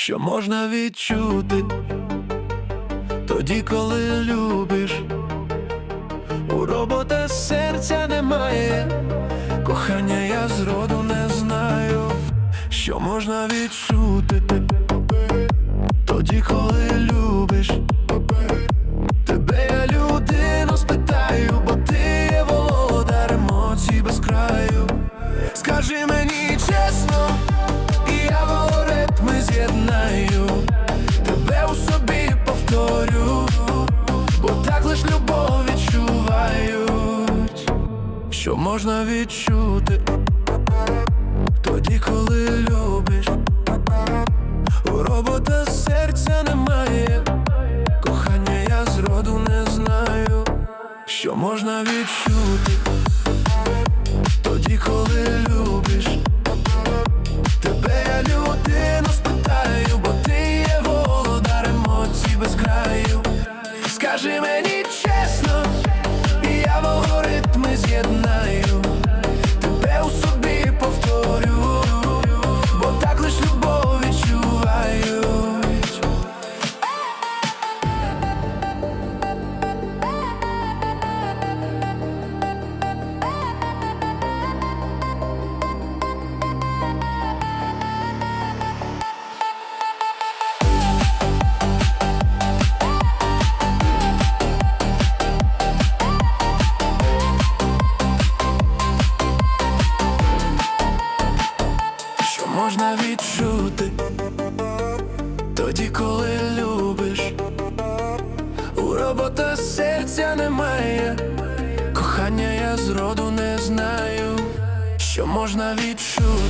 що можна відчути тоді, коли любиш. У робота серця немає, кохання я зроду не знаю, що можна відчути тоді, коли любиш. Тебе я людину спитаю, бо ти є володар емоцій. Скажи мені що можна відчути тоді, коли любиш. У робота серця немає, кохання я зроду не знаю, що можна відчути тоді, коли любиш. Тебе я людину спитаю, бо ти є володар емоцій без краю. Скажи мені можна відчути тоді, коли любиш. У робота серця немає, кохання я зроду не знаю, що можна відчути